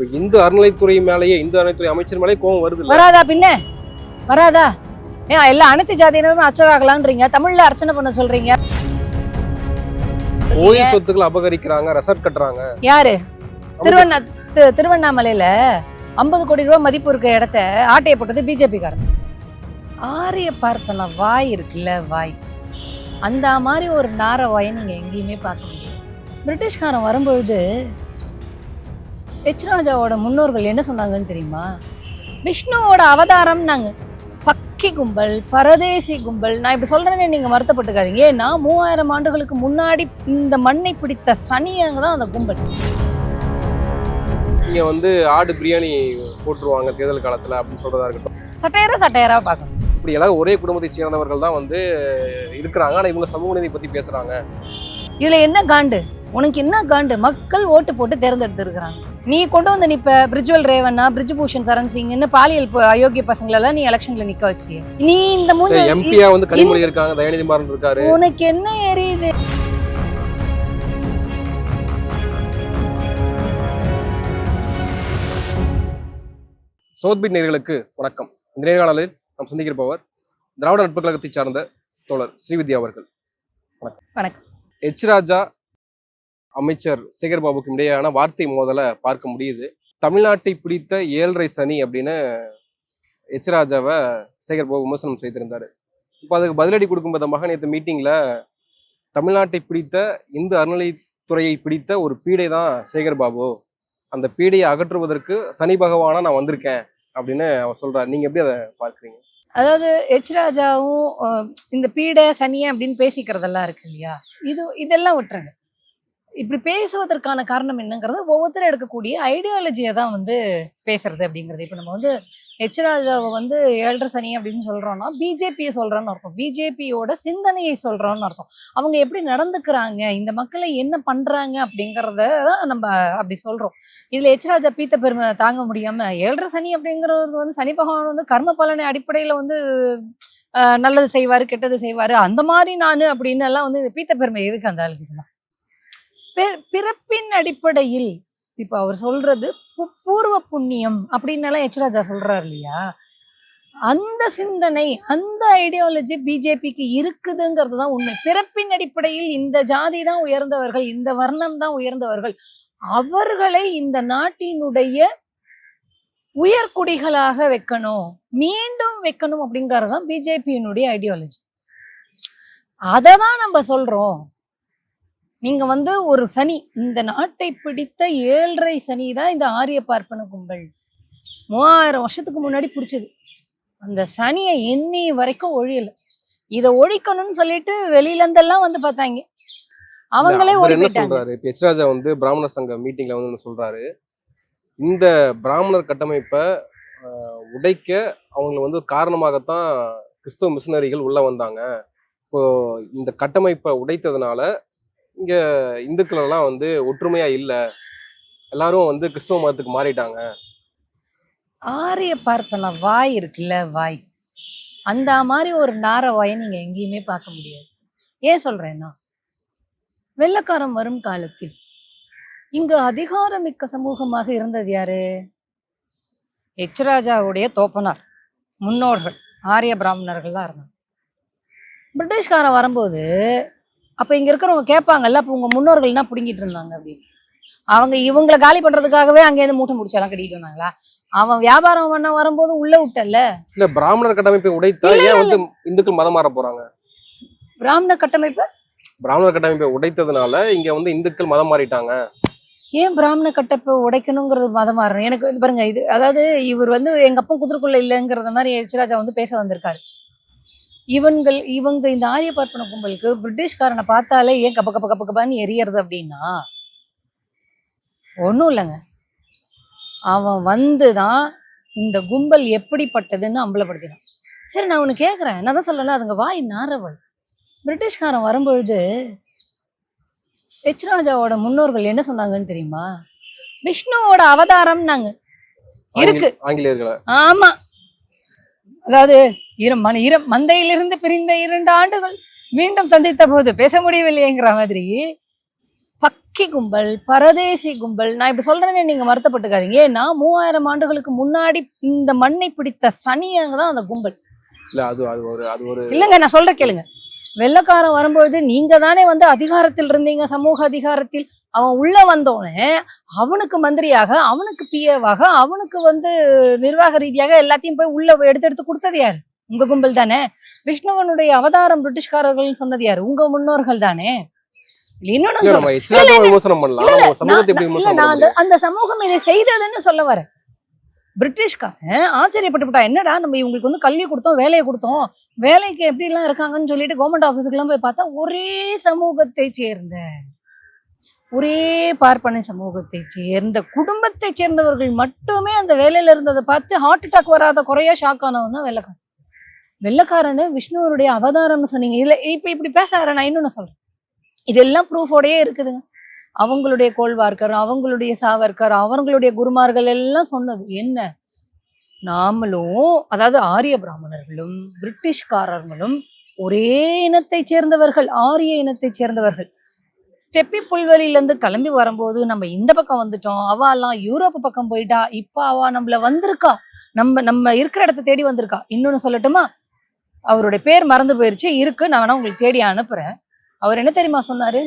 இப்ப இந்து அறநிலைத்துறை மேலேயே இந்து அறநிலைத்துறை அமைச்சர் மேலேயே கோவம் வருது வராதா பின்ன? வராதா? ஏன் எல்லா அனைத்து ஜாதியினரும் அச்சராகலான்றீங்க தமிழ்ல அர்ச்சனை பண்ண சொல்றீங்க. கோயில் சொத்துக்களை அபகரிக்கிறாங்க ரெசார்ட் கட்டுறாங்க. யாரு? திருவண்ணா திருவண்ணாமலையில ஐம்பது கோடி ரூபாய் மதிப்பு இருக்க இடத்த ஆட்டைய போட்டது பிஜேபி காரன் ஆரிய பார்ப்பன வாய் இருக்குல்ல வாய். அந்த மாதிரி ஒரு நார வாயை நீங்க எங்கேயுமே பார்க்க முடியாது. பிரிட்டிஷ்காரன் வரும்பொழுது எச் ராஜாவோட முன்னோர்கள் என்ன சொன்னாங்கன்னு தெரியுமா? விஷ்ணுவோட அவதாரம் நாங்க. பக்கி கும்பல் பரதேசி கும்பல். நான் இப்படி சொல்றேன்னு நீங்க வருத்தப்பட்டுக்காதீங்க. ஏன்னா மூவாயிரம் ஆண்டுகளுக்கு முன்னாடி இந்த மண்ணை பிடித்த சனியங்க தான் அந்த கும்பல். இங்க வந்து ஆடு பிரியாணி போட்டுருவாங்க தேர்தல் காலத்துல அப்படின்னு சொல்றதா இருக்கட்டும். சட்டையரா சட்டையரா பார்க்கணும். இப்படி எல்லாரும் ஒரே குடும்பத்தை சேர்ந்தவர்கள் தான் வந்து இருக்கிறாங்க. ஆனா இவங்க சமூக நீதி பத்தி பேசுறாங்க. இதுல என்ன காண்டு? உனக்கு என்ன காண்டு? மக்கள் ஓட்டு போட்டு தேர்ந்தெடுத்து இருக்கிறாங்க நீ கொண்டு வந்து நிப்ப பிரிஜுவல் ரேவண்ணா பிரிஜ்பூஷன் சரண் சிங்னு பாலியல் அயோக்கிய பசங்களெல்லாம் நீ எலெக்ஷன்ல நிக்க வச்சு. நீ இந்த மூஞ்ச எம்பியா வந்து கனிமொழி இருக்காங்க தயாநிதி மாறன் இருக்காரு. உனக்கு என்ன எரியுது? சோத்பீட் நேர்களுக்கு வணக்கம். இந்த நேர்காணலில் நாம் சந்திக்கிறப்பவர் திராவிட நட்பு கழகத்தை சார்ந்த தோழர் ஸ்ரீவித்யா அவர்கள். வணக்கம். வணக்கம். எச் ராஜா அமைச்சர் சேகர்பாபுக்கும் இடையேயான வார்த்தை மோதலை பார்க்க முடியுது. தமிழ்நாட்டை பிடித்த ஏழரை சனி அப்படின்னு எச்ராஜாவை சேகர்பாபு விமர்சனம் செய்திருந்தாரு. இப்போ அதுக்கு பதிலடி கொடுக்கும் விதமாக நேற்று மீட்டிங்கில் தமிழ்நாட்டை பிடித்த இந்து அறநிலைத்துறையை பிடித்த ஒரு பீடை தான் சேகர்பாபு. அந்த பீடையை அகற்றுவதற்கு சனி பகவானா நான் வந்திருக்கேன் அப்படின்னு அவர் சொல்றாரு. நீங்க எப்படி அதை பார்க்குறீங்க? அதாவது எச் ராஜாவும் இந்த பீடை சனியை அப்படின்னு பேசிக்கிறதெல்லாம் இருக்கு இல்லையா? இது இதெல்லாம் விட்டுருங்க இப்படி பேசுவதற்கான காரணம் என்னங்கிறது ஒவ்வொருத்தரும் எடுக்கக்கூடிய ஐடியாலஜியை தான் வந்து பேசுறது அப்படிங்கிறது. இப்போ நம்ம வந்து ஹெச் ராஜாவை வந்து ஏழரை சனி அப்படின்னு சொல்கிறோன்னா பிஜேபியை சொல்கிறோன்னு அர்த்தம். பிஜேபியோட சிந்தனையை சொல்கிறோன்னு அர்த்தம். அவங்க எப்படி நடந்துக்கிறாங்க? இந்த மக்களை என்ன பண்ணுறாங்க அப்படிங்கிறத தான் நம்ம அப்படி சொல்கிறோம் இதில் ஹெச் ராஜா பீத்த பெருமை தாங்க முடியாமல் ஏழரை சனி அப்படிங்கிறது வந்து சனி பகவான் வந்து கர்ம பலனை அடிப்படையில் வந்து நல்லது செய்வார் கெட்டது செய்வார். அந்த மாதிரி நான் அப்படின்னு எல்லாம் வந்து பீத்த பெருமை எதுக்கு அந்த ஆளுக்கு பிறப்பின் அடிப்படையில் இப்போ அவர் சொல்றது பு- பூர்வ புண்ணியம் அப்படின்னு எல்லாம் சொல்றாரு இல்லையா? அந்த சிந்தனை அந்த ஐடியாலஜி பிஜேபிக்கு இருக்குதுங்கிறது தான் உண்மை. பிறப்பின் அடிப்படையில் இந்த ஜாதி தான் உயர்ந்தவர்கள் இந்த வர்ணம் தான் உயர்ந்தவர்கள். அவர்களை இந்த நாட்டினுடைய உயர்குடிகளாக வைக்கணும் மீண்டும் வைக்கணும் அப்படிங்கிறது தான் பிஜேபியினுடைய ஐடியாலஜி அதை தான் நம்ம சொல்றோம். நீங்க வந்து ஒரு சனி இந்த நாட்டை பிடித்த ஏழரை சனி தான் இந்த ஆரிய பார்ப்பன கும்பல். மூவாயிரம் வருஷத்துக்கு முன்னாடி பிடிச்சது. அந்த சனியை எண்ணி வரைக்கும் ஒழியல. இதை ஒழிக்கணும்னு சொல்லிட்டு வெளியில இருந்தெல்லாம் வந்து பார்த்தாங்க. அவங்களே என்ன சொல்றாரு? இப்ப எச் ராஜா வந்து பிராமணர் சங்க மீட்டிங்ல வந்து ஒண்ணு சொல்றாரு. இந்த பிராமணர் கட்டமைப்பை உடைக்க அவங்களை வந்து காரணமாகத்தான் கிறிஸ்தவ மிஷினரிகள் உள்ள வந்தாங்க. இப்போ இந்த கட்டமைப்பை உடைத்ததுனால இங்கே இந்துக்களெல்லாம் வந்து ஒற்றுமையாக இல்லை. எல்லாரும் வந்து கிறிஸ்துவ மதத்துக்கு மாறிட்டாங்க. ஆரிய பார்ப்பன வாய் இருக்குல்ல வாய். அந்த மாதிரி ஒரு நார வாயை நீங்கள் எங்கேயுமே பார்க்க முடியாது. ஏன் சொல்கிறேன்னா வெள்ளக்காரன் வரும் காலத்தில் இங்கு அதிகாரமிக்க சமூகமாக இருந்தது யாரு? எச்ராஜாவுடைய தோப்பனார் முன்னோர்கள் ஆரிய பிராமணர்கள் தான் இருந்தாங்க. பிரிட்டிஷ்காரன் வரும்போது அப்ப இங்க இருக்கிறவங்க கேட்பாங்கல்ல அப்ப உங்க முன்னோர்கள் என்ன பிடுங்கிட்டு இருந்தாங்க அப்படின்னு. அவங்க இவங்களை காலி பண்றதுக்காகவே அங்கேருந்து மூட்டை முடிச்செல்லாம் கட்டிட்டு வந்தாங்களா? அவன் வியாபாரம் பண்ண வரும்போது உள்ள விட்டல இல்ல பிராமணர் கட்டமைப்பை உடைத்தா ஏன் வந்து இந்துக்கள் மதம் மாற போறாங்க? பிராமண கட்டமைப்பு? பிராமணர் கட்டமைப்பை உடைத்ததுனால இங்க வந்து இந்துக்கள் மதம் மாறிட்டாங்க. ஏன் பிராமண கட்டப்பை உடைக்கணுங்கிறது மதம் மாறணும்? எனக்கு பாருங்க இது அதாவது இவர் வந்து எங்க அப்பா குதிரைக்குள்ள இல்லைங்கிறத மாதிரி எச்ராஜா வந்து பேச வந்திருக்காரு. இவன்கள் இவங்க இந்த ஆரிய பார்ப்பன கும்பலுக்கு பிரிட்டிஷ்காரனை பார்த்தாலே ஏன் கப்ப கப்ப கப்ப கப்பான்னு எரியறது அப்படின்னா? ஒன்றும் இல்லைங்க. அவன் வந்து தான் இந்த கும்பல் எப்படிப்பட்டதுன்னு அம்பலப்படுத்தினான். சரி நான் உனக்கு கேட்குறேன் நான் தான் சொல்லல அதுங்க வாய் நாரவள். பிரிட்டிஷ்காரன் வரும்பொழுது எச் ராஜாவோட முன்னோர்கள் என்ன சொன்னாங்கன்னு தெரியுமா? விஷ்ணுவோட அவதாரம் நாங்க இருக்கு. ஆமா. அதாவது இரம் மன இரம் மந்தையிலிருந்து பிரிந்த இரண்டு ஆண்டுகள் மீண்டும் சந்தித்த போது பேச முடியவில்லைங்கிற மாதிரி பக் துருக்கி கும்பல் பரதேசி கும்பல். நான் இப்படி சொல்றேனே நீங்க வருத்தப்பட்டுக்காதீங்க. ஏன்னா மூவாயிரம் ஆண்டுகளுக்கு முன்னாடி இந்த மண்ணை பிடித்த சனியங்க தான் அந்த கும்பல். இல்ல அது அது ஒரு அது ஒரு இல்லைங்க நான் சொல்ற கேளுங்க. வெள்ளக்காரன் வரும்பொழுது நீங்க தானே வந்து அதிகாரத்தில் இருந்தீங்க சமூக அதிகாரத்தில். அவன் உள்ள வந்தோடனே அவனுக்கு மந்திரியாக அவனுக்கு பிஏவாக அவனுக்கு வந்து நிர்வாக ரீதியாக எல்லாத்தையும் போய் உள்ள எடுத்து எடுத்து கொடுத்தது யாரு? உங்க கும்பல் தானே? விஷ்ணுவனுடைய அவதாரம் பிரிட்டிஷ்காரர்கள் சொன்னது யாரு? உங்க முன்னோர்கள் தானே? எப்படி அந்த சமூகம் இதை செய்ததுன்னு சொல்ல வரேன். பிரிட்டிஷ்காரன் ஆச்சரியப்பட்டுவிட்டா? என்னடா நம்ம இவங்களுக்கு வந்து கல்வி கொடுத்தோம் வேலையை கொடுத்தோம். வேலைக்கு எப்படிலாம் இருக்காங்கன்னு சொல்லிட்டு கவர்மெண்ட் ஆஃபீஸுக்கெல்லாம் போய் பார்த்தா ஒரே சமூகத்தை சேர்ந்த ஒரே பார்ப்பனை சமூகத்தை சேர்ந்த குடும்பத்தை சேர்ந்தவர்கள் மட்டுமே அந்த வேலையில இருந்ததை பார்த்து ஹார்ட் அட்டாக் வராத குறையா ஷாக் ஆனவன் தான் வெள்ளக்காரன் வெள்ளக்காரனு விஷ்ணுவனுடைய அவதாரம்னு சொன்னீங்க. இதுல இப்ப இப்படி பேச நான் இன்னொன்னு சொல்றேன். இதெல்லாம் ப்ரூஃபோடயே இருக்குதுங்க. அவங்களுடைய கோல்வார்க்கர் அவங்களுடைய சாவர்கர் அவங்களுடைய குருமார்கள் எல்லாம் சொன்னது என்ன? நாமளும் அதாவது ஆரிய பிராமணர்களும் பிரிட்டிஷ்காரர்களும் ஒரே இனத்தைச் சேர்ந்தவர்கள் ஆரிய இனத்தை சேர்ந்தவர்கள். ஸ்டெப்பி புல்வெளியிலேருந்து கிளம்பி வரும்போது நம்ம இந்த பக்கம் வந்துட்டோம். அவாலாம் யூரோப் பக்கம் போயிட்டா. இப்போ அவா நம்மள வந்திருக்கா. நம்ம நம்ம இருக்கிற இடத்த தேடி வந்திருக்கா. இன்னொன்னு சொல்லட்டுமா? அவருடைய பேர் மறந்து போயிருச்சு. இருக்கு. நான் வேணா உங்களுக்கு தேடி அனுப்புறேன். அவர் என்ன தெரியுமா சொன்னாரு?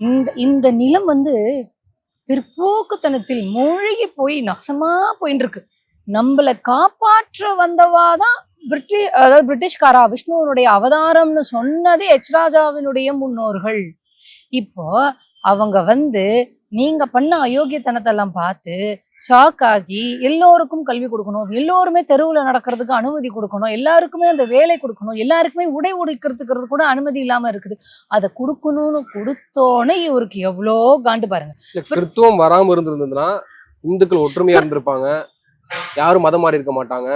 இந்த இந்த நிலம் வந்து பிற்போக்குத்தனத்தில் மூழ்கி போய் நாசமா போயின்னு இருக்கு நம்மளை காப்பாற்ற வந்தவாதான் பிரிட்டிஷ் அதாவது பிரிட்டிஷ்காரா விஷ்ணுவனுடைய அவதாரம்னு சொன்னது எச் ராஜாவினுடைய முன்னோர்கள். இப்போ அவங்க வந்து நீங்க பண்ண அயோக்கியத்தனத்தெல்லாம் பார்த்து ஷாக் ஆகி எல்லோருக்கும் கல்வி கொடுக்கணும். எல்லோருமே தெருவுல நடக்கிறதுக்கு அனுமதி கொடுக்கணும். எல்லாருக்குமே அந்த வேலை கொடுக்கணும். எல்லாருக்குமே உடை உடைக்கிறதுக்கு கூட அனுமதி இல்லாம இருக்குது. அதை கொடுக்கணும்னு கொடுத்தோன்னே இவருக்கு எவ்வளோ காண்டு பாருங்க. கிறித்துவம் வராம இருந்திருந்ததுன்னா இந்துக்கள் ஒற்றுமையா இருந்திருப்பாங்க. யாரும் மதம் மாறி இருக்க மாட்டாங்க.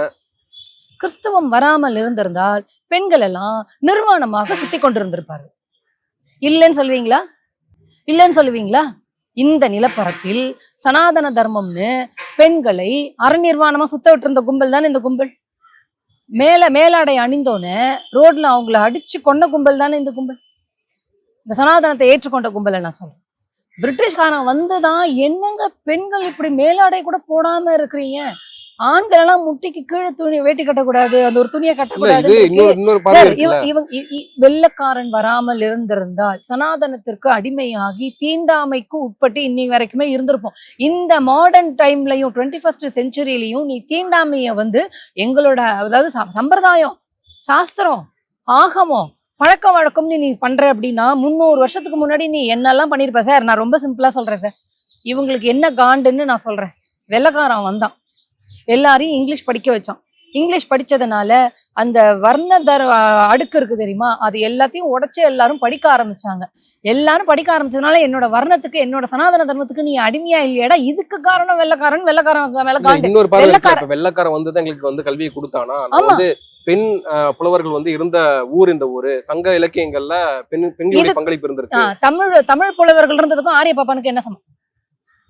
கிறிஸ்தவம் வராமல் இருந்திருந்தால் பெண்கள் எல்லாம் நிர்வாணமாக சுத்தி கொண்டிருந்திருப்பாரு இல்லைன்னு சொல்வீங்களா? இல்லைன்னு சொல்லுவீங்களா? இந்த நிலப்பரப்பில் சனாதன தர்மம்னு பெண்களை அறநிர்வாணமா சுத்த விட்டு இருந்த கும்பல் தானே இந்த கும்பல்? மேல மேலாடை அணிந்தோன்னு ரோட்ல அவங்கள அடிச்சு கொண்ட கும்பல் தானே இந்த கும்பல்? இந்த சனாதனத்தை ஏற்றுக்கொண்ட கும்பலை நான் சொல்றேன். பிரிட்டிஷ்காரன் வந்துதான் என்னங்க பெண்கள் இப்படி மேலாடை கூட போடாம இருக்கிறீங்க? ஆண்கள் எல்லாம் முட்டிக்கு கீழே துணி வேட்டி கட்டக்கூடாது அந்த ஒரு துணியை கட்டக்கூடாது இவங்க வெள்ளைக்காரன் வராமல் இருந்திருந்தால் சனாதனத்திற்கு அடிமையாகி தீண்டாமைக்கு உட்பட்டு இன்னி வரைக்குமே இருந்திருப்போம். இந்த மாடர்ன் டைம்லயும் டுவெண்ட்டி ஃபர்ஸ்ட் செஞ்சுரியிலையும் நீ தீண்டாமைய வந்து எங்களோட அதாவது சம்பிரதாயம் சாஸ்திரம் ஆகமம் பழக்க வழக்கம்னு நீ பண்ற அப்படின்னா முந்நூறு வருஷத்துக்கு முன்னாடி நீ என்னெல்லாம் பண்ணிருப்ப சார்? நான் ரொம்ப சிம்பிளா சொல்றேன் சார். இவங்களுக்கு என்ன காண்டுன்னு நான் சொல்றேன். வெள்ளைக்காரன் வந்தான். எல்லாரையும் இங்கிலீஷ் படிக்க வச்சான். இங்கிலீஷ் படிச்சதுனால அந்த வர்ண தர அடுக்கு இருக்கு தெரியுமா? அது எல்லாத்தையும் உடைச்சு எல்லாரும் படிக்க ஆரம்பிச்சாங்க. எல்லாரும் படிக்க ஆரம்பிச்சதுனால என்னோட வர்ணத்துக்கு என்னோட சனாதன தர்மத்துக்கு நீ அடிமையா இல்லையாடா இதுக்கு காரணம் வெள்ளக்காரன் வெள்ளக்காரன் மேல இல்ல, காண்டு. இன்னொரு பார்வை இருக்குல்ல. வெள்ளைக்கார- இப்ப வெள்ளக்காரன் வந்து எங்களுக்கு வந்து கல்வியை கொடுத்தானா. வந்து பெண் புலவர்கள் வந்து இருந்த ஊர் இந்த ஊரு சங்க இலக்கியங்கள்ல பெண் பெண்களுடைய பங்களிப்பு இருந்திருக்கு. தமிழ் தமிழ் புலவர்கள் இருந்ததுக்கும் ஆரிய பாப்பானுக்கு என்ன சமம்?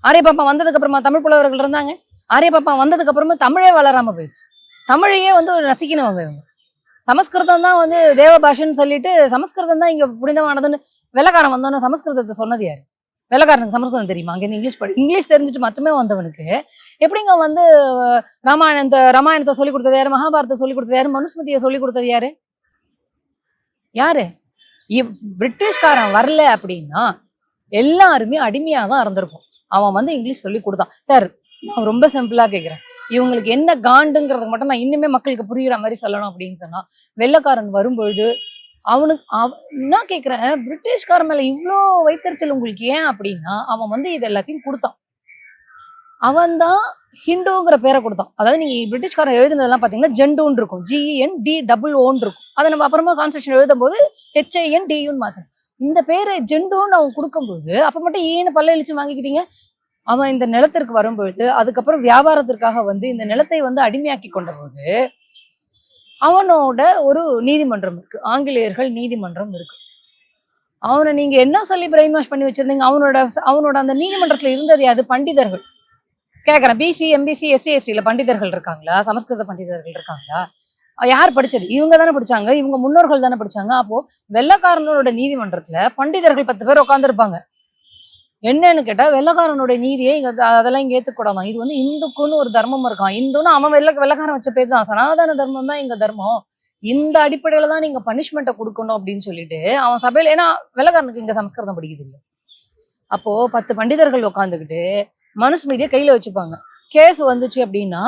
ஆரிய பாப்பா வந்ததுக்கு அப்புறமா தமிழ் புலவர்கள் இருந்தாங்க? ஆரிய பாப்பா வந்ததுக்கு அப்புறமா தமிழே வளராம போயிடுச்சு. தமிழையே வந்து ஒரு ரசிக்கணவங்க இவங்க. சமஸ்கிருதம் தான் வந்து தேவ பாஷைன்னு சொல்லிட்டு சமஸ்கிருதம் தான் இங்க புனிதமானதுன்னு வெள்ளக்காரன் வந்தோன்னு சமஸ்கிருதத்தை சொன்னது யாரு? வெள்ளக்காரனுக்கு சமஸ்கிருதம் தெரியுமா? அங்கேருந்து இங்கிலீஷ் படி இங்கிலீஷ் தெரிஞ்சுட்டு மட்டுமே வந்தவனுக்கு எப்படிங்க வந்து ராமாயணத்தை ராமாயணத்தை சொல்லி கொடுத்தது யாரு? மகாபாரத்தை சொல்லி கொடுத்தது யாரு? மனுஸ்மதியை சொல்லி கொடுத்தது யாரு? யாரு? பிரிட்டிஷ்காரன் வரல அப்படின்னா எல்லாருமே அடிமையாக தான் இருந்திருப்போம் அவன் வந்து இங்கிலீஷ் சொல்லி கொடுத்தான். சார் நான் ரொம்ப சிம்பிளா கேட்கிறேன் இவங்களுக்கு என்ன காண்டுங்கிறது மட்டும் நான் இன்னுமே மக்களுக்கு புரியுற மாதிரி சொல்லணும் அப்படின்னு சொன்னா வெள்ளைக்காரன் வரும்பொழுது அவனுக்கு என்ன நான் பிரிட்டிஷ்கார பிரிட்டிஷ்காரன் மேல இவ்வளோ வைத்தறிச்சல் உங்களுக்கு ஏன் அப்படின்னா அவன் வந்து இது எல்லாத்தையும் கொடுத்தான். அவன் தான் ஹிந்துங்கிற பேரை கொடுத்தான். அதாவது நீங்க பிரிட்டிஷ்காரன் எழுதுனதெல்லாம் பாத்தீங்கன்னா ஜெண்டுன்னு இருக்கும். ஜிஇஎன் டி டபுள் ஓன் இருக்கும். அதை நம்ம அப்புறமா கான்ஸ்டியூஷன் எழுதும் போது ஹெச்ஐஎன் டியூன்னு மாத்தணும். இந்த பேரை ஜெண்டுன்னு அவன் கொடுக்கும்போது அப்ப மட்டும் ஏன்னு பல்ல இழிச்சு வாங்கிக்கிட்டீங்க? அவன் இந்த நிலத்திற்கு வரும்பொழுது அதுக்கப்புறம் வியாபாரத்திற்காக வந்து இந்த நிலத்தை வந்து அடிமையாக்கி கொண்ட போது அவனோட ஒரு நீதிமன்றம் இருக்கு. ஆங்கிலேயர்கள் நீதிமன்றம் இருக்கு. அவனை நீங்க என்ன சொல்லி பிரெயின் வாஷ் பண்ணி வச்சிருந்தீங்க? அவனோட அவனோட அந்த நீதிமன்றத்துல இருந்தது அது பண்டிதர்கள். கேட்குறேன் பிசி எம்பிசி எஸ்சி எஸ்டில பண்டிதர்கள் இருக்காங்களா? சமஸ்கிருத பண்டிதர்கள் இருக்காங்களா? யார் படிச்சது? இவங்க தானே படிச்சாங்க. இவங்க முன்னோர்கள் தானே படிச்சாங்க. அப்போ வெள்ளக்காரனோட நீதிமன்றத்துல பண்டிதர்கள் பத்து பேர் உட்காந்துருப்பாங்க என்னன்னு கேட்டால் வெள்ளக்காரனுடைய நீதியை இங்கே அதெல்லாம் இங்கே ஏற்றுக்கூடாமா இது வந்து இந்துக்குன்னு ஒரு தர்மம் இருக்கான் இந்துன்னு அவன் வெள்ள வெள்ளக்காரன் வச்ச பேர் தான். சனாதன தர்மம் தான் எங்கள் தர்மம். இந்த அடிப்படையில் தான் நீங்கள் பனிஷ்மெண்ட்டை கொடுக்கணும் அப்படின்னு சொல்லிட்டு அவன் சபையில் ஏன்னா வெள்ளக்காரனுக்கு இங்கே சம்ஸ்கிருதம் படிக்குது இல்லை அப்போது பத்து பண்டிதர்கள் உட்காந்துக்கிட்டு மனுஸ்மிதியை கையில் வச்சுப்பாங்க. கேஸ் வந்துச்சு அப்படின்னா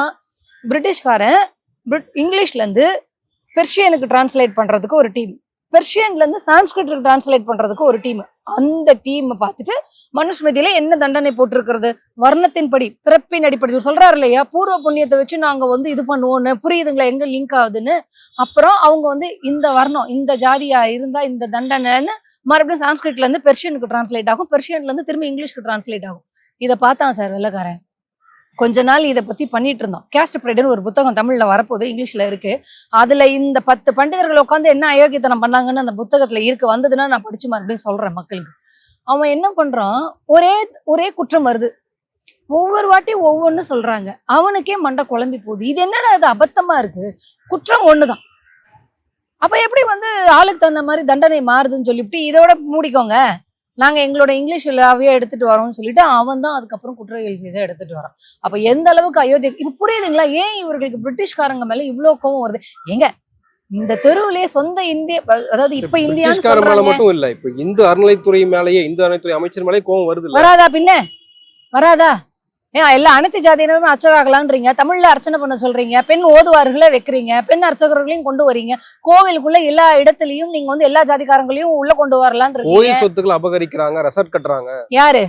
பிரிட்டிஷ்காரன் பிரிட்- இங்கிலீஷ்லேருந்து பெர்ஷியனுக்கு டிரான்ஸ்லேட் பண்ணுறதுக்கு ஒரு டீம் பெர்ஷியன்லேருந்து சான்ஸ்கிரிட்டுக்கு டிரான்ஸ்லேட் பண்ணுறதுக்கு ஒரு டீம் அந்த டீம் பார்த்துட்டு மனுஸ்மிதியில என்ன தண்டனை போட்டிருக்கிறது? வர்ணத்தின்படி பிறப்பின் அடிப்படை சொல்றாரு இல்லையா? பூர்வ புண்ணியத்தை வச்சு நாங்க வந்து இது பண்ணுவோம்னு. புரியுதுங்களா? எங்க லிங்க் ஆகுதுன்னு. அப்புறம் அவங்க வந்து இந்த வர்ணம் இந்த ஜாதியா இருந்தா இந்த தண்டனைன்னு மறுபடியும் சான்ஸ்கிரிட்ல இருந்து பெர்ஷியனுக்கு டிரான்ஸ்லேட் ஆகும். பெர்ஷியன்ல இருந்து திரும்ப இங்கிலீஷ்க்கு டிரான்ஸ்லேட் ஆகும். இதை பார்த்தான் சார் வெள்ளக்காரன். கொஞ்ச நாள் இதை பத்தி பண்ணிட்டு இருந்தோம். கேஸ்ட் ப்ரைடுன்னு ஒரு புத்தகம் தமிழ்ல வரப்போகுது இங்கிலீஷ்ல இருக்கு. அதுல இந்த பத்து பண்டிதர்கள் உட்காந்து என்ன அயோக்கியத்தனம் பண்ணாங்கன்னு அந்த புத்தகத்துல இருக்கு வந்ததுன்னா நான் படிச்சு மறுபடியும் சொல்றேன் மக்களுக்கு. அவன் என்ன பண்றான்? ஒரே ஒரே குற்றம் வருது. ஒவ்வொரு வாட்டியும் ஒவ்வொன்னு சொல்றாங்க. அவனுக்கே மண்டை குழம்பி போகுது. இது என்னடா இது அபத்தமா இருக்கு? குற்றம் ஒண்ணுதான். அப்ப எப்படி வந்து ஆளுக்கு தகுந்த மாதிரி தண்டனை மாறுதுன்னு சொல்லிவிட்டு இதோட மூடிக்கோங்க. நாங்க எங்களோட இங்கிலீஷ்லாவே எடுத்துட்டு வரோம்னு சொல்லிட்டு அவன் தான் அதுக்கப்புறம் குற்றவியல் செய்து எடுத்துட்டு வரான். அப்ப எந்த அளவுக்கு அயோத்தி இப்ப புரியுதுங்களா? ஏன் இவர்களுக்கு பிரிட்டிஷ்காரங்க மேல இவ்வளவு கோவம் வருது? ஏங்க இந்த தெருவுலயே சொந்த இந்திய அதாவது இப்ப சொல்றாங்க. மட்டும் இல்ல இப்ப இந்து அறநிலைத்துறை மேலேயே இந்து அறநிலைத்துறை அமைச்சர் மேலே கோவம் வருது வராதா பின்ன? வராதா? ஏன் எல்லா அனைத்து ஜாதியினரும் அர்ச்சகராகலான்றீங்க தமிழ்ல அர்ச்சனை பண்ண சொல்றீங்க. பெண் ஓதுவார்களை வைக்கிறீங்க. பெண் அர்ச்சகர்களையும் கொண்டு வரீங்க. கோவிலுக்குள்ள எல்லா இடத்துலயும் நீங்க வந்து எல்லா ஜாதிக்காரங்களையும் உள்ள கொண்டு வரலான்றீங்க. கோயில் சொத்துக்கள் அபகரிக்கிறாங்க ரெசார்ட் கட்டுறாங்க. யாரு?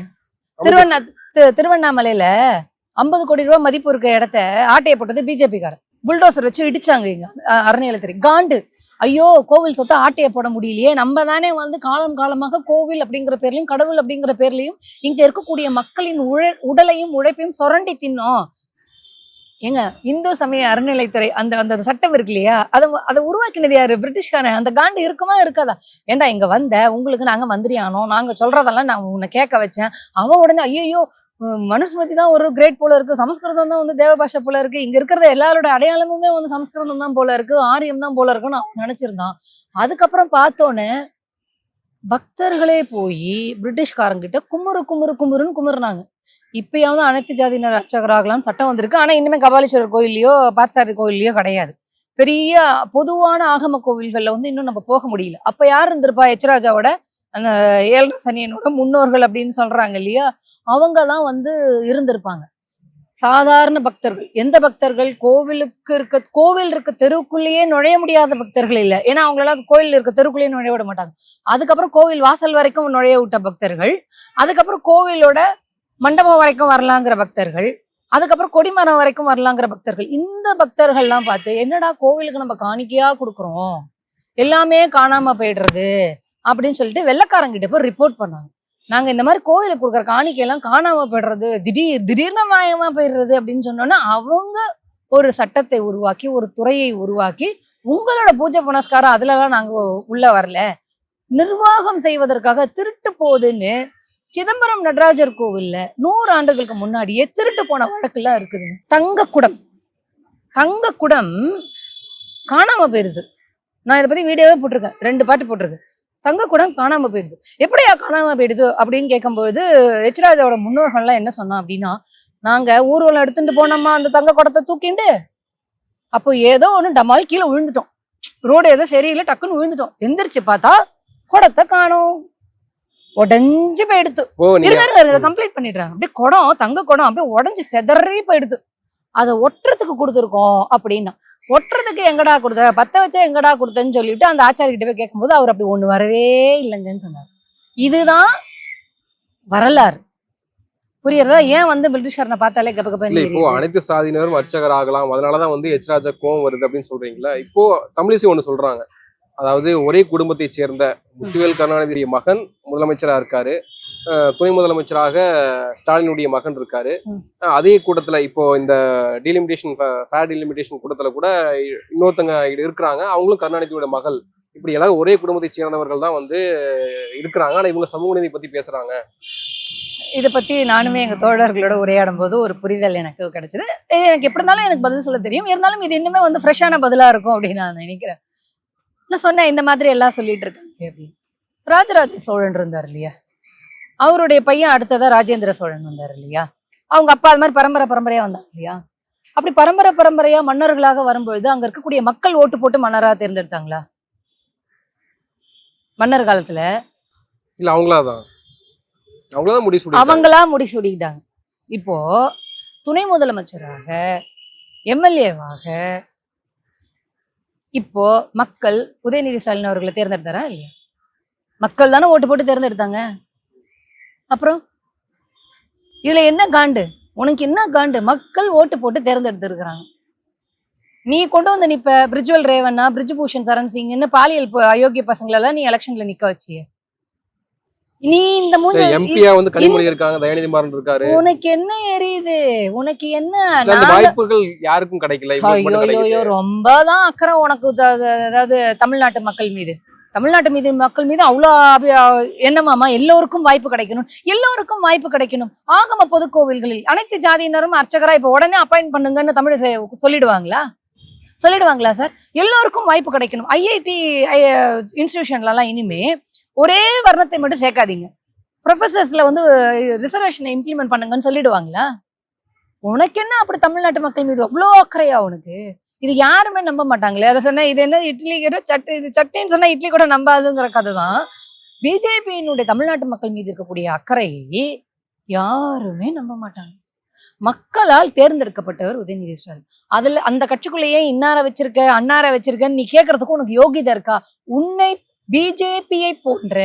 திருவண்ணா திருவண்ணாமலையில ஐம்பது கோடி ரூபாய் மதிப்பு இருக்க இடத்த ஆட்டைய போட்டது பிஜேபி காரன். புல்டோசர் வச்சு இடிச்சாங்க இங்க அ- அறநிலையத்துறை காண்டு. ஐயோ கோவில் சொத்தை ஆட்டையை போட முடியலையே. நம்ம தானே வந்து காலம் காலமாக கோவில் அப்படிங்கிற பேர்லயும் கடவுள் அப்படிங்கிற பேர்லயும் இங்க இருக்கக்கூடிய மக்களின் உழ உடலையும் உழைப்பையும் சுரண்டி தின்னோம். ஏங்க இந்து சமய அறநிலைத்துறை அந்த அந்த சட்டம் இருக்கு இல்லையா? அதை அதை உருவாக்கினது யாரு? பிரிட்டிஷ்காரன். அந்த காண்டு இருக்குமா இருக்காதா? ஏன்டா இங்க வந்த? உங்களுக்கு நாங்க மந்திரி ஆனோம். நாங்க சொல்றதெல்லாம் நான் உன்னை கேட்க வச்சேன். அவன் உடனே ஐயோ மனுஸ்மிருதி தான் ஒரு கிரேட் போல இருக்கு. சமஸ்கிருதம் தான் வந்து தேவபாஷை போல இருக்கு. இங்க இருக்கிற எல்லாரோட அடையாளமுமே வந்து சமஸ்கிருதம் தான் போல இருக்கு. ஆரியம் தான் போல இருக்குன்னு அவன் நினைச்சிருந்தான். அதுக்கப்புறம் பார்த்தோன்னே பக்தர்களே போய் பிரிட்டிஷ்காரங்கிட்ட குமுறு குமுறு குமுறுன்னு குமுறுனாங்க. இப்பயாவது அனைத்து ஜாதியினர் அர்ச்சகராகலாம் சட்டம் வந்திருக்கு. ஆனா இன்னுமே கபாலீஸ்வரர் கோயில்லையோ பார்த்தசாரதி கோயில்லையோ கிடையாது. பெரிய பொதுவான ஆகம கோவில்கள்ல வந்து இன்னும் நம்ம போக முடியல. அப்ப யார் இருந்திருப்பா? எச்ராஜாவோட அந்த ஏழரை சனியனோட முன்னோர்கள் அப்படின்னு சொல்றாங்க இல்லையா? அவங்க தான் வந்து இருந்திருப்பாங்க. சாதாரண பக்தர்கள். எந்த பக்தர்கள்? கோவிலுக்கு இருக்க கோவில் இருக்க தெருவுக்குள்ளேயே நுழைய முடியாத பக்தர்கள் இல்லை. ஏன்னா அவங்களால கோவில் இருக்க தெருக்குள்ளேயே நுழைய விட மாட்டாங்க. அதுக்கப்புறம் கோவில் வாசல் வரைக்கும் நுழைய விட்ட பக்தர்கள். அதுக்கப்புறம் கோவிலோட மண்டபம் வரைக்கும் வரலாங்கிற பக்தர்கள். அதுக்கப்புறம் கொடிமரம் வரைக்கும் வரலாங்கிற பக்தர்கள். இந்த பக்தர்கள்லாம் பார்த்து என்னடா கோவிலுக்கு நம்ம காணிக்கையா கொடுக்குறோம்? எல்லாமே காணாம போயிடுறது. அப்படின்னு சொல்லிட்டு வெள்ளக்காரங்கிட்ட போய் ரிப்போர்ட் பண்ணாங்க. நாங்க இந்த மாதிரி கோயிலுக்கு கொடுக்குற காணிக்கையெல்லாம் காணாம போயிடுறது திடீர் திடீர்னு மாயமா போயிடுறது அப்படின்னு சொன்னோன்னா அவங்க ஒரு சட்டத்தை உருவாக்கி ஒரு துறையை உருவாக்கி உங்களோட பூஜை புனஸ்காரம் அதுலலாம் நாங்க உள்ள வரல. நிர்வாகம் செய்வதற்காக திருட்டு போகுதுன்னு சிதம்பரம் நடராஜர் கோவில்ல நூறு ஆண்டுகளுக்கு முன்னாடியே திருட்டு போன வழக்குலாம் இருக்குதுங்க தங்க குடம் தங்க குடம் காணாம போயிருது. நான் இதை பத்தி வீடியோவே போட்டிருக்கேன். ரெண்டு பாட்டு போட்டிருக்கேன். தங்க குடம் காணாம போயிடுது. எப்படியா காணாம போயிடுது அப்படின்னு கேட்கும்போது எச்ராஜாவோட முன்னோர்கள்லாம் என்ன சொன்னா அப்படின்னா நாங்க ஊர்வலம் எடுத்துட்டு போனோமா அந்த தங்க குடத்தை தூக்கிண்டு. அப்போ ஏதோ ஒண்ணு டமால் கீழே விழுந்துட்டோம். ரோடு ஏதோ சரியில்லை டக்குன்னு விழுந்துட்டோம். எந்திரிச்சு பார்த்தா குடத்தை காணோம். உடஞ்சு போயிடுத்து இருங்க கம்ப்ளீட் பண்ணிடுறாங்க அப்படியே குடம் தங்க குடம் அப்படியே உடஞ்சி செதறி போயிடுது. அதை ஒட்டுறதுக்கு கொடுத்துருக்கோம் அப்படின்னா. ஒட்டுறதுக்கு எங்கடா கொடுத்த? பத்த வச்சா எங்கடா கொடுத்தேன்னு சொல்லிட்டு அந்த ஆச்சாரி கிட்ட போய் கேட்கும்போது அவர் அப்படி ஒண்ணு வரவே இல்லைங்கன்னு சொன்னார். இதுதான் வரலாறு. புரியுறதா? ஏன் வந்து பிரிட்டிஷ்காரனை பார்த்தாலே கப்ப இல்ல இப்போ கப்ப அனைத்து சாதியினரும் அர்ச்சகர் ஆகலாம் அதனாலதான் வந்து எச்ராஜா கோவம் வருது அப்படின்னு சொல்றீங்களா. இப்போ தமிழிசை ஒண்ணு சொல்றாங்க. அதாவது ஒரே குடும்பத்தை சேர்ந்த முத்துவேல் கருணாநிதியுடைய மகன் முதலமைச்சரா இருக்காரு. துணை முதலமைச்சராக ஸ்டாலினுடைய மகன் இருக்காரு. அதே கூட்டத்துல இப்போ இந்த டீலிமிடேஷன் ஃபேர் டீலிமிடேஷன் கூட்டத்துல கூட இன்னொருத்தங்க இருக்கிறாங்க. அவங்களும் கருணாநிதியோட மகள். இப்படி எல்லாரும் ஒரே குடும்பத்தை சேர்ந்தவர்கள் தான் வந்து இருக்கிறாங்க. ஆனா இவங்க சமூக நீதி பத்தி பேசுறாங்க. இதை பத்தி நானுமே எங்க தோழர்களோட உரையாடும் போது ஒரு புரிதல் எனக்கு கிடைச்சது. இது எனக்கு எப்படி இருந்தாலும் எனக்கு பதில் சொல்ல தெரியும். இருந்தாலும் இது இன்னுமே வந்து ஃப்ரெஷ்ஷான பதிலா இருக்கும் அப்படின்னு நான் நினைக்கிறேன். நான் சொன்னேன் இந்த மாதிரி எல்லாம் சொல்லிட்டு இருக்காங்க அப்படின்னு. ராஜராஜ சோழன் இருந்தார் இல்லையா? அவருடைய பையன் அடுத்ததா ராஜேந்திர சோழன் வந்தார் இல்லையா? அவங்க அப்பா அது மாதிரி பரம்பரை பரம்பரையா வந்தாங்க இல்லையா? அப்படி பரம்பரை பரம்பரையா மன்னர்களாக வரும்பொழுது அங்க இருக்கக்கூடிய மக்கள் ஓட்டு போட்டு மன்னரா தேர்ந்தெடுத்தாங்களா? மன்னர் காலத்துல. இல்ல அவங்களா தான் அவங்களா சொல்லி அவங்களா முடிசூடிக்கிட்டாங்க இப்போ துணை முதலமைச்சராக எம்எல்ஏவாக இப்போ மக்கள் உதயநிதி ஸ்டாலின் அவர்களை தேர்ந்தெடுத்தாரா இல்லையா? மக்கள் தானே ஓட்டு போட்டு தேர்ந்தெடுத்தாங்க. அப்புறம்? இதுல என்ன காண்டு? உனக்கு என்ன காண்டு? மக்கள் ஓட்டு போட்டு தேர்ந்தெடுத்திருக்கிறாங்க. நீ கொண்டு வந்து நிப்ப பிரிஜுவல் ரேவண்ணா பிரிஜ்பூஷன் சரண் சிங்னு பாலியல் அயோக்கிய பசங்களெல்லாம் நீ எலெக்ஷன்ல நிக்க வச்சிய. நீ இந்த மூஞ்ச எம்பியா வந்து கனிமொழி இருக்காங்க தயாநிதி மாறன் இருக்காரு. உனக்கு என்ன எரியுது? உனக்கு என்ன வாய்ப்புகள் யாருக்கும் கிடைக்கல ஐயோ கிடைக்குது ரொம்பதான் அக்கறை உனக்கு அதாவது தமிழ்நாட்டு மக்கள் மீது. தமிழ்நாட்டு மீது மக்கள் மீது அவ்வளோ அபி- என்னமாமா எல்லோருக்கும் வாய்ப்பு கிடைக்கணும். எல்லோருக்கும் வாய்ப்பு கிடைக்கணும். ஆகம பொதுக்கோவில்களில் அனைத்து ஜாதியினரும் அர்ச்சகரா இப்போ உடனே அப்பாயிண்ட் பண்ணுங்கன்னு தமிழ் சொல்லிடுவாங்களா? சொல்லிடுவாங்களா சார் எல்லோருக்கும் வாய்ப்பு கிடைக்கணும். ஐஐடி இன்ஸ்டிடியூஷன்லலாம் இனிமே ஒரே வர்ணத்தை மட்டும் சேர்க்காதீங்க. ப்ரொஃபஸர்ஸில் வந்து ரிசர்வேஷனை இம்ப்ளிமெண்ட் பண்ணுங்கன்னு சொல்லிடுவாங்களா? உனக்கு என்ன அப்படி தமிழ்நாட்டு மக்கள் மீது அவ்வளோ அக்கறையா உனக்கு? இது யாருமே நம்ப மாட்டாங்களே. அதை சொன்னா இது என்ன இட்லி கேட்ட சட்டு இது சட்னின்னு சொன்னா இட்லி கூட நம்பாதுங்கிற கதை தான். பிஜேபியினுடைய தமிழ்நாட்டு மக்கள் மீது இருக்கக்கூடிய அக்கறையை யாருமே நம்ப மாட்டாங்க. மக்களால் தேர்ந்தெடுக்கப்பட்டவர் உதயநிதி ஸ்டாலின். அதுல அந்த கட்சிக்குள்ளேயே இன்னார வச்சிருக்க அன்னார வச்சிருக்கன்னு நீ கேட்கறதுக்கு உனக்கு யோகிதா இருக்கா? உன்னை பிஜேபியை போன்ற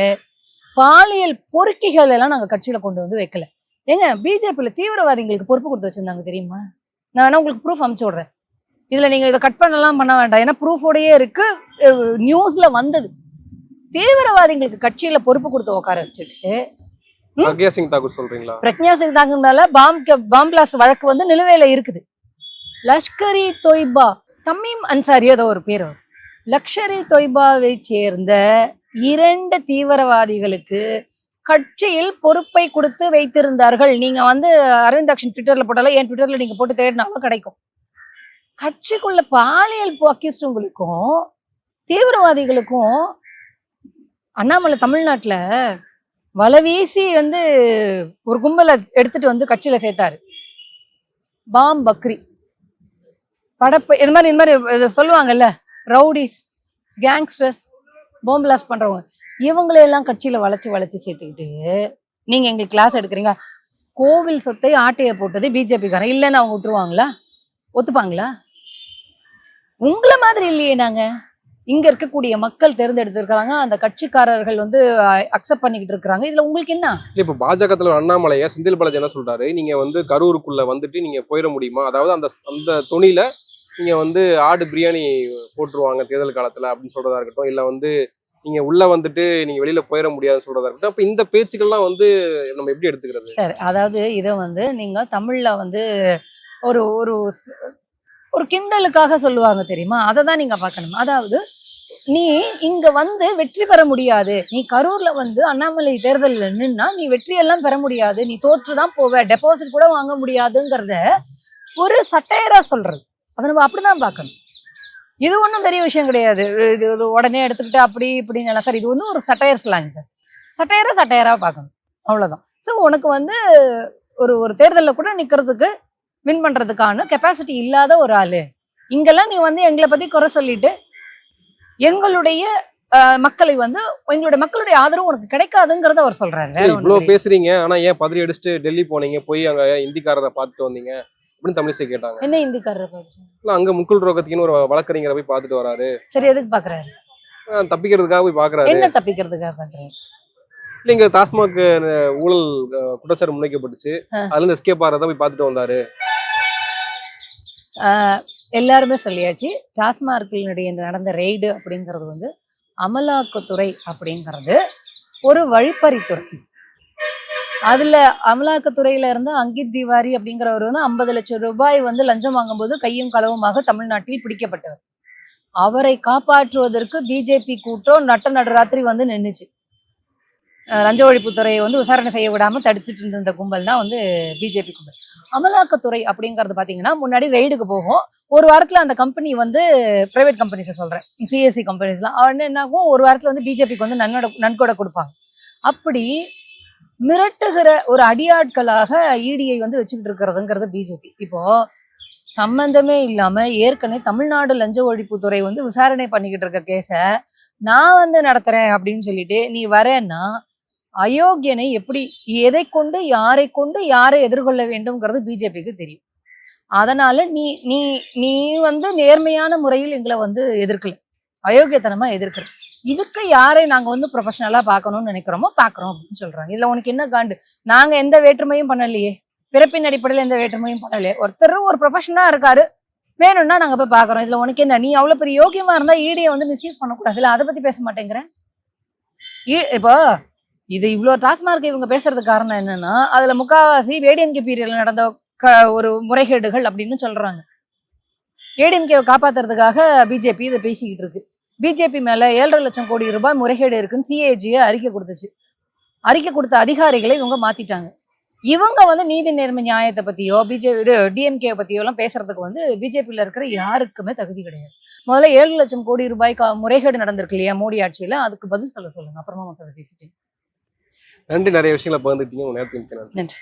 பாலியல் பொறுக்கிகள் எல்லாம் நாங்கள் கட்சியில கொண்டு வந்து வைக்கல. ஏங்க பிஜேபியில தீவிரவாதிகளுக்கு பொறுப்பு கொடுத்து வச்சிருந்தாங்க தெரியுமா? நான் வேணா உங்களுக்கு ப்ரூஃப் அனுப்பிச்சு விடுறேன். இதுல நீங்க இதை கட் பண்ணலாம் பண்ண வேண்டாம். ஏன்னா ப்ரூஃபோடயே இருக்கு. நியூஸ்ல வந்தது. தீவிரவாதிகளுக்கு கட்சியில பொறுப்பு கொடுத்து உட்கார வச்சுட்டு பிரக்யா சிங் தாக்கூர் சொல்றீங்களா? பிரக்ஞா சிங் தாங்க மேல பாம் பாம் பிளாஸ்ட் வழக்கு வந்து நிலுவையில இருக்குது. லஷ்கரி தொய்பா தமீம் அன்சாரி ஏதோ ஒரு பேர் அவர். லஷ்கரி தொய்பாவை சேர்ந்த இரண்டு தீவிரவாதிகளுக்கு கட்சியில் பொறுப்பை கொடுத்து வைத்திருந்தார்கள். நீங்க வந்து அரவிந்த் அக்ஷன் ட்விட்டர்ல போட்டாலும் என் ட்விட்டர்ல நீங்க போட்டு தேடினாலும் கிடைக்கும். கட்சிக்குள்ள பாலியல் அக்யூஸ்டுங்களுக்கும் தீவிரவாதிகளுக்கும் அண்ணாமலை தமிழ்நாட்டில் வலை வீசி வந்து ஒரு கும்பலை எடுத்துட்டு வந்து கட்சியில் சேர்த்தாரு. பாம் பக்ரி. படப்பு இது மாதிரி இந்த மாதிரி இதை சொல்லுவாங்கல்ல ரவுடிஸ் கேங்ஸ்டர்ஸ் பாம் பண்ணுறவங்க இவங்களையெல்லாம் கட்சியில் வளைச்சி வளைச்சி சேர்த்துக்கிட்டு நீங்கள் எங்களுக்கு கிளாஸ் எடுக்கிறீங்க. கோவில் சொத்தை ஆட்டையை போட்டது பிஜேபிக்காரன் இல்லைன்னு அவங்க விட்டுருவாங்களா? ஒத்துப்பாங்களா? உங்களை மாதிரி இல்லையே நாங்க. இங்க இருக்கக்கூடிய மக்கள் தேர்ந்தெடுத்திருக்கிறாங்க. அந்த கட்சிக்காரர்கள் வந்து அக்செப்ட் பண்ணிக்கிட்டு இருக்கிறாங்க. இதுல உங்களுக்கு என்ன? இப்ப பாஜக தலைவர் அண்ணாமலைய செந்தில் பாலாஜி என்ன சொல்றாரு? நீங்க வந்து கரூருக்குள்ள வந்துட்டு நீங்க போயிட முடியுமா? அதாவது அந்த அந்த துணியில நீங்க வந்து ஆடு பிரியாணி போட்டுருவாங்க தேர்தல் காலத்துல அப்படின்னு சொல்றதா இருக்கட்டும். இல்ல வந்து நீங்க உள்ள வந்துட்டு நீங்க வெளியில போயிட முடியாதுன்னு சொல்றதா இருக்கட்டும். அப்ப இந்த பேச்சுக்கள்லாம் வந்து நம்ம எப்படி எடுத்துக்கிறது? சரி அதாவது இதை வந்து நீங்க தமிழ்ல வந்து ஒரு ஒரு ஒரு கிண்டலுக்காக சொல்லுவாங்க தெரியுமா? அதை தான் நீங்கள் பார்க்கணும். அதாவது நீ இங்க வந்து வெற்றி பெற முடியாது. நீ கரூர்ல வந்து அண்ணாமலை தேர்தலில் நின்னா நீ வெற்றியெல்லாம் பெற முடியாது. நீ தோற்று தான் போவ. டெபாசிட் கூட வாங்க முடியாதுங்கிறத ஒரு சட்டையரா சொல்றது. அதை நம்ம அப்படிதான் பார்க்கணும். இது ஒன்றும் பெரிய விஷயம் கிடையாது. இது இது உடனே எடுத்துக்கிட்டு அப்படி இப்படின்னு சார் இது வந்து ஒரு சட்டையர் சொல்லாங்க சார். சட்டையரா சட்டையரா பார்க்கணும். அவ்வளோதான் ஸோ உனக்கு வந்து ஒரு ஒரு தேர்தலில் கூட நிற்கிறதுக்கு வின் பண்றதுக்கான கெப்பாசிட்டி இல்லாத ஒரு ஆளு. இங்கெல்லாம் நீ வந்து எங்களை பத்தி குறை சொல்லிட்டு எங்களுடைய மக்களை வந்து எங்களுடைய மக்களுடைய ஆதரவு உனக்கு கிடைக்காதுங்கிறத அவர் சொல்றாரு. இவ்வளவு. பேசுறீங்க. ஆனா ஏன் பதறி அடிச்சுட்டு டெல்லி போனீங்க? போய் அங்க இந்திக்காரரை பார்த்துட்டு வந்தீங்க. அப்படின்னு தமிழிசை கேட்டாங்க. என்ன இந்திக்காரர் பார்த்து? இல்ல அங்க முக்குள் ரோகத்துக்குன்னு ஒரு வழக்கறிஞரை போய் பார்த்துட்டு வராரு. சரி எதுக்கு பாக்குறாரு தப்பிக்கிறதுக்காக போய் பாக்குறாரு என்ன தப்பிக்கிறதுக்காக பாக்குறாரு இல்ல இங்க டாஸ்மாக் ஊழல் குற்றச்சாட்டு முன்வைக்கப்பட்டுச்சு. அதுல இருந்து எஸ்கேப் ஆறத போய் பார்த்துட்டு வந்தாரு. எல்லாருமே சொல்லியாச்சு. டாஸ்மார்க்கினுடைய நடந்த ரெய்டு அப்படிங்கிறது வந்து அமலாக்கத்துறை அப்படிங்கிறது ஒரு வழிப்பறித்துறை. அதில் அமலாக்கத்துறையில இருந்து அங்கித் திவாரி அப்படிங்கிறவர் வந்து ஐம்பது லட்சம் ரூபாய் வந்து லஞ்சம் வாங்கும்போது கையும் களவுமாக தமிழ்நாட்டில் பிடிக்கப்பட்டவர். அவரை காப்பாற்றுவதற்கு பிஜேபி கூட்டம் நட்ட நடுராத்திரி வந்து நின்றுச்சு லஞ்ச ஒழிப்புத்துறையை வந்து விசாரணை செய்ய விடாமல் தடிச்சிட்டு இருந்த கும்பல் தான் வந்து பிஜேபி கும்பல். அமலாக்கத்துறை அப்படிங்கிறது பார்த்தீங்கன்னா முன்னாடி ரெய்டுக்கு போகும். ஒரு வாரத்தில் அந்த கம்பெனி வந்து ப்ரைவேட் கம்பெனிஸை சொல்கிறேன் பிஎஸ்சி கம்பெனிஸ்லாம் உடனே என்னாகும் ஒரு வாரத்தில் வந்து பிஜேபிக்கு வந்து நன்னோட நன்கொடை கொடுப்பாங்க. அப்படி மிரட்டுகிற ஒரு அடியாட்களாக இடியை வந்து வச்சுக்கிட்டு இருக்கிறதுங்கிறது பிஜேபி இப்போது சம்பந்தமே இல்லாமல் ஏற்கனவே தமிழ்நாடு லஞ்ச ஒழிப்புத்துறை வந்து விசாரணை பண்ணிக்கிட்டு இருக்க கேஸை நான் வந்து நடத்துகிறேன் அப்படின்னு சொல்லிட்டு நீ வரேன்னா அயோக்கியனை எப்படி எதை கொண்டு யாரை கொண்டு யாரை எதிர்கொள்ள வேண்டும்ங்கிறது பிஜேபிக்கு தெரியும். அதனால நீ நீ நீ வந்து நேர்மையான முறையில் எங்களை வந்து எதிர்க்கல. அயோக்கியத்தனமா எதிர்க்கிற இதுக்கு யாரை நாங்க வந்து ப்ரொஃபஷனலா பார்க்கணும்னு நினைக்கிறோமோ பார்க்குறோம் அப்படின்னு சொல்றாங்க. இதுல உனக்கு என்ன காண்டு? நாங்க எந்த வேற்றுமையும் பண்ணலையே. பிறப்பின் அடிப்படையில் எந்த வேற்றுமையும் பண்ணலையே. ஒருத்தர் ஒரு ப்ரொஃபஷனா இருக்காரு. வேணும்னா நாங்க போய் பார்க்குறோம். இதுல உனக்கு என்ன? நீ அவ்வளவு பெரிய யோகியமா இருந்தா ஈடியை வந்து மிஸ்யூஸ் பண்ணக்கூடாது இல்ல அதை பத்தி பேச மாட்டேங்கிறேன் இப்போ இது இவ்வளோ டாஸ்மார்க் இவங்க பேசுறதுக்கு காரணம் என்னன்னா அதுல முக்காவாசி ஏடிஎம்கே பீரியட்ல நடந்த க- ஒரு முறைகேடுகள் அப்படின்னு சொல்றாங்க. ஏடிஎம்கேவை காப்பாத்துறதுக்காக பிஜேபி இதை பேசிக்கிட்டு இருக்கு. பிஜேபி மேல ஏழரை லட்சம் கோடி ரூபாய் முறைகேடு இருக்குன்னு சிஏஜியை அறிக்கை கொடுத்துச்சு. அறிக்கை கொடுத்த அதிகாரிகளை இவங்க மாத்திட்டாங்க. இவங்க வந்து நீதி நேர்மை நியாயத்தை பத்தியோ பிஜேபி இது டிஎம்கே பத்தியோ எல்லாம் பேசுறதுக்கு வந்து பிஜேபியில இருக்கிற யாருக்குமே தகுதி கிடையாது. முதல்ல ஏழு லட்சம் கோடி ரூபாய் முறைகேடு நடந்திருக்கு இல்லையா மோடி ஆட்சியில? அதுக்கு பதில் சொல்ல சொல்லுங்க. அப்புறமா மத்ததை பேசிட்டேன். நன்றி நிறைய விஷயங்களை பகிர்ந்துட்டீங்க உங்க நேரத்துக்கு நன்றி.